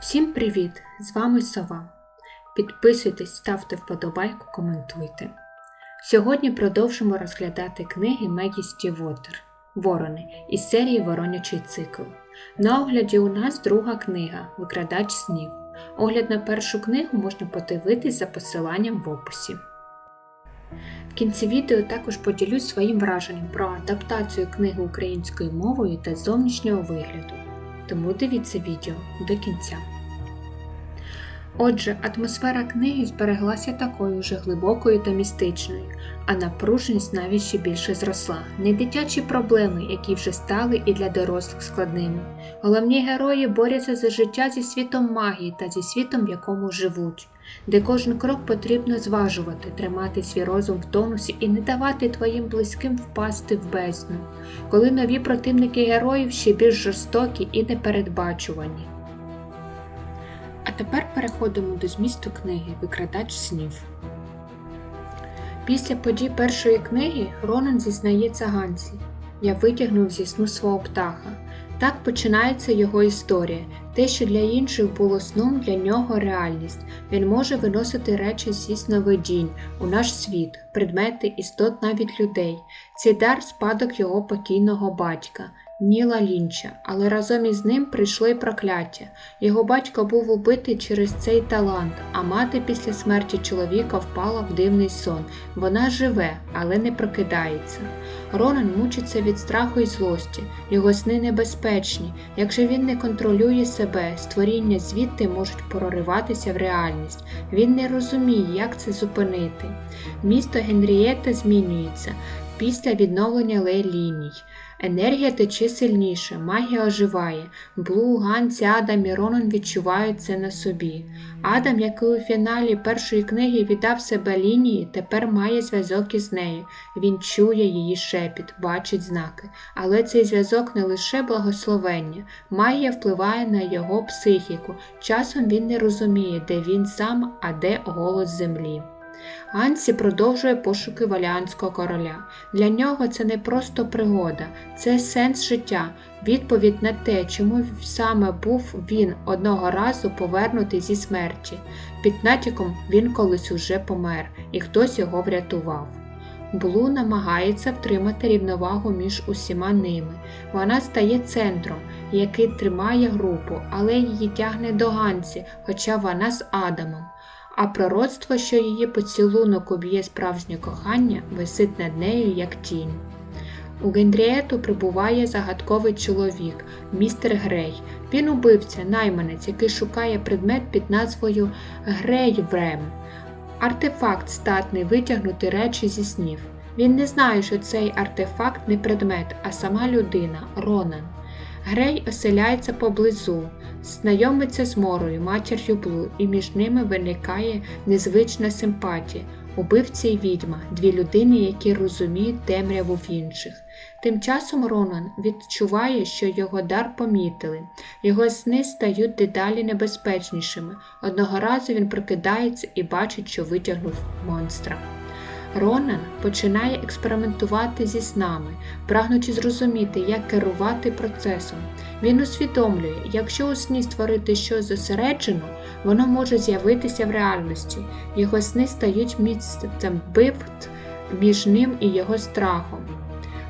Всім привіт! З вами Сова. Підписуйтесь, ставте вподобайку, коментуйте. Сьогодні продовжимо розглядати книги Мегі Стівотер Ворони із серії Воронячий цикл. На огляді у нас друга книга Викрадач снів. Огляд на першу книгу можна подивитись за посиланням в описі. В кінці відео також поділюсь своїм враженням про адаптацію книги українською мовою та зовнішнього вигляду. Тому дивіться відео до кінця. Отже, атмосфера книги збереглася такою же глибокою та містичною, а напруженість навіть ще більше зросла. Не дитячі проблеми, які вже стали і для дорослих складними. Головні герої борються за життя зі світом магії та зі світом, в якому живуть, де кожен крок потрібно зважувати, тримати свій розум в тонусі і не давати твоїм близьким впасти в бездну, коли нові противники героїв ще більш жорстокі і непередбачувані. А тепер переходимо до змісту книги Викрадач снів. Після подій першої книги Ронан зізнається Гансі. Я витягнув зі сну свого птаха. Так починається його історія. Те, що для інших було сном, для нього реальність. Він може виносити речі зі сновидінь у наш світ, предмети, істот, навіть людей. Цей дар спадок його покійного батька. Ніла Лінча, але разом із ним прийшло й прокляття. Його батько був убитий через цей талант, а мати після смерті чоловіка впала в дивний сон. Вона живе, але не прокидається. Ронан мучиться від страху і злості, його сни небезпечні. Якщо він не контролює себе, створіння звідти можуть прориватися в реальність. Він не розуміє, як це зупинити. Місто Генрієта змінюється після відновлення лей-ліній. Енергія тече сильніше, магія оживає. Блу, Ганс, Адам і Ронан відчувають це на собі. Адам, який у фіналі першої книги віддав себе лінії, тепер має зв'язок із нею. Він чує її шепіт, бачить знаки. Але цей зв'язок не лише благословення, магія впливає на його психіку. Часом він не розуміє, де він сам, а де голос землі. Гансі продовжує пошуки валіанського короля. Для нього це не просто пригода, це сенс життя, відповідь на те, чому саме був він одного разу повернутий зі смерті. Під натяком він колись уже помер, і хтось його врятував. Блу намагається втримати рівновагу між усіма ними. Вона стає центром, який тримає групу, але її тягне до Гансі, хоча вона з Адамом а пророцтво, що її поцілунок уб'є справжнє кохання, висить над нею, як тінь. У Гендрієту прибуває загадковий чоловік, містер Грей. Він убивця, найманець, який шукає предмет під назвою Грейврем. Артефакт статний витягнути речі зі снів. Він не знає, що цей артефакт не предмет, а сама людина Ронан. Грей оселяється поблизу, знайомиться з Морою, матір'ю Блу, і між ними виникає незвична симпатія. Убивця і відьма, дві людини, які розуміють темряву в інших. Тим часом Ронан відчуває, що його дар помітили, його сни стають дедалі небезпечнішими. Одного разу він прокидається і бачить, що витягнув монстра. Ронан починає експериментувати зі снами, прагнучи зрозуміти, як керувати процесом. Він усвідомлює, якщо у сні створити щось зосереджено, воно може з'явитися в реальності. Його сни стають місцем бивт між ним і його страхом.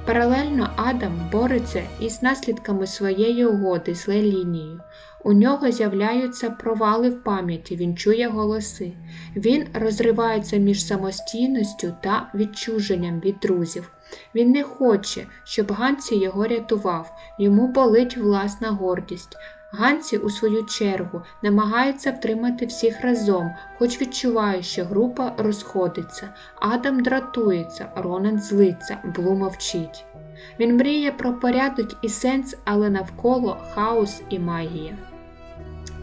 Паралельно Адам бореться із наслідками своєї угоди з лінією. У нього з'являються провали в пам'яті, він чує голоси. Він розривається між самостійністю та відчуженням від друзів. Він не хоче, щоб Ганці його рятував, йому болить власна гордість. Ганці, у свою чергу, намагається втримати всіх разом, хоч відчуває, що група розходиться. Адам дратується, Ронан злиться, Блу мовчить. Він мріє про порядок і сенс, але навколо хаос і магія.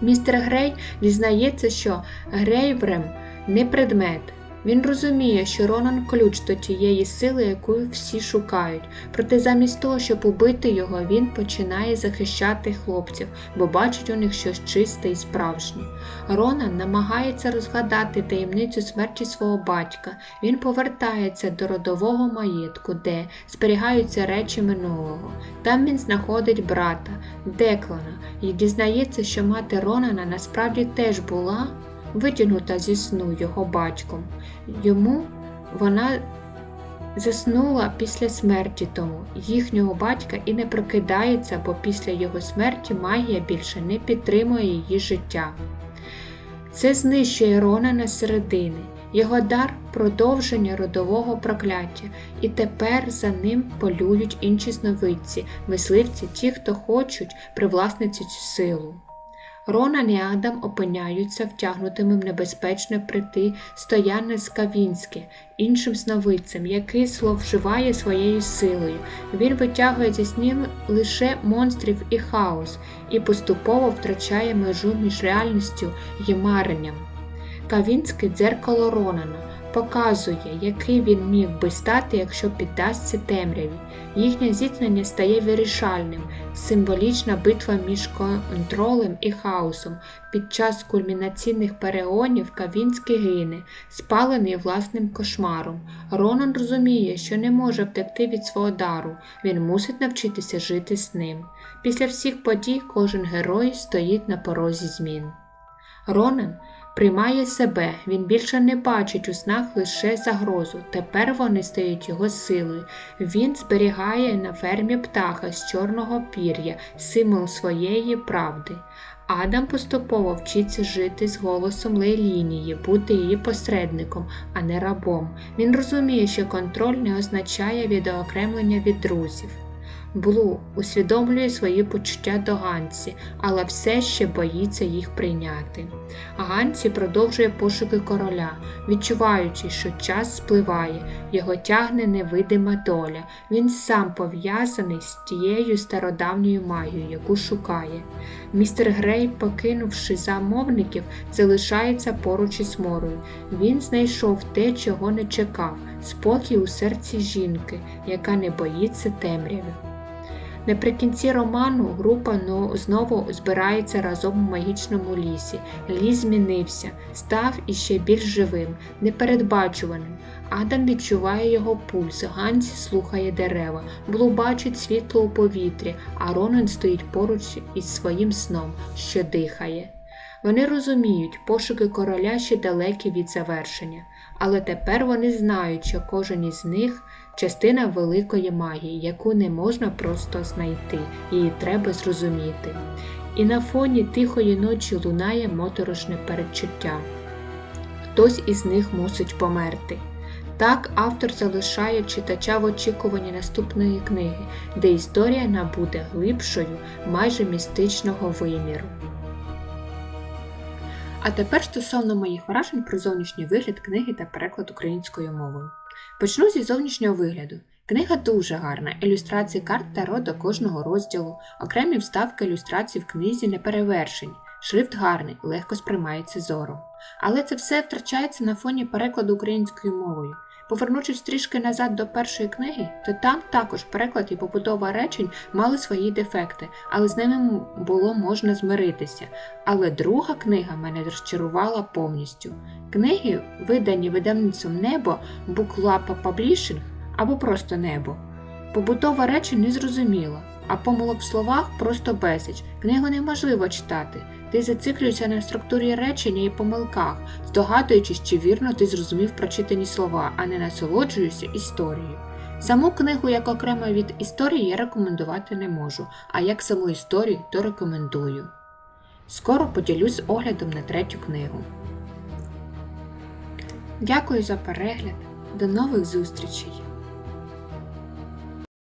Містер Грей дізнається, що Грейврем не предмет, Він розуміє, що Ронан ключ до тієї сили, яку всі шукають. Проте замість того, щоб убити його, він починає захищати хлопців, бо бачить у них щось чисте і справжнє. Ронан намагається розгадати таємницю смерті свого батька. Він повертається до родового маєтку, де зберігаються речі минулого. Там він знаходить брата Деклана і дізнається, що мати Ронана насправді теж була витягнута зі сну його батьком. Йому вона заснула після смерті тому їхнього батька і не прокидається, бо після його смерті магія більше не підтримує її життя. Це знищує Ронана середини. Його дар продовження родового прокляття, і тепер за ним полюють інші сновидці, мисливці, ті, хто хочуть привласнити цю силу. Ронан і Адам опиняються втягнутими в небезпечне прити стояне з Кавінське, іншим сновидцем, який зловживає своєю силою. Він витягує зі снів лише монстрів і хаос і поступово втрачає межу між реальністю і маренням. Кавінське дзеркало Ронана показує, який він міг би стати, якщо піддасться темряві. Їхнє зіткнення стає вирішальним, символічна битва між контролем і хаосом. Під час кульмінаційних перегонів Кавінський гине, спалений власним кошмаром. Ронан розуміє, що не може втекти від свого дару, він мусить навчитися жити з ним. Після всіх подій кожен герой стоїть на порозі змін. Ронан приймає себе, він більше не бачить у снах лише загрозу. Тепер вони стають його силою. Він зберігає на фермі птаха з чорного пір'я, символ своєї правди. Адам поступово вчиться жити з голосом Лейлінії, бути її посередником, а не рабом. Він розуміє, що контроль не означає відоокремлення від друзів. Блу усвідомлює свої почуття до Ганці, але все ще боїться їх прийняти. Ганці продовжує пошуки короля, відчуваючи, що час спливає, його тягне невидима доля. Він сам пов'язаний з тією стародавньою магією, яку шукає. Містер Грей, покинувши замовників, залишається поруч із морою. Він знайшов те, чого не чекав спокій у серці жінки, яка не боїться темряви. Наприкінці роману група ну, знову збирається разом у магічному лісі. Ліс змінився, став іще більш живим, непередбачуваним. Адам відчуває його пульс, Гансі слухає дерева, Блу бачить світло у повітрі, а Ронан стоїть поруч із своїм сном, що дихає. Вони розуміють, пошуки короля ще далекі від завершення, але тепер вони знають, що кожен із них частина великої магії, яку не можна просто знайти, її треба зрозуміти. І на фоні тихої ночі лунає моторошне передчуття. Хтось із них мусить померти. Так автор залишає читача в очікуванні наступної книги, де історія набуде глибшою, майже містичного виміру. А тепер стосовно моїх вражень про зовнішній вигляд книги та переклад українською мовою. Почну зі зовнішнього вигляду. Книга дуже гарна, ілюстрації карт Таро до кожного розділу, окремі вставки ілюстрацій в книзі не перевершені, шрифт гарний, легко сприймається зору. Але це все втрачається на фоні перекладу українською мовою. Повернувшись трішки назад до першої книги, то там також переклад і побудова речень мали свої дефекти, але з ними було можна змиритися. Але друга книга мене розчарувала повністю. Книги, видані видавництвом Небо, Буклапа Паблішинг або просто небо. Побутова речень не зрозуміла, а помилок в словах просто безліч. Книгу неможливо читати. Ти зациклюєшся на структурі речення і помилках, здогадуючись, чи вірно ти зрозумів прочитані слова, а не насолоджуєшся історією. Саму книгу як окремо від історії я рекомендувати не можу, а як саму історію, то рекомендую. Скоро поділюсь оглядом на третю книгу. Дякую за перегляд. До нових зустрічей!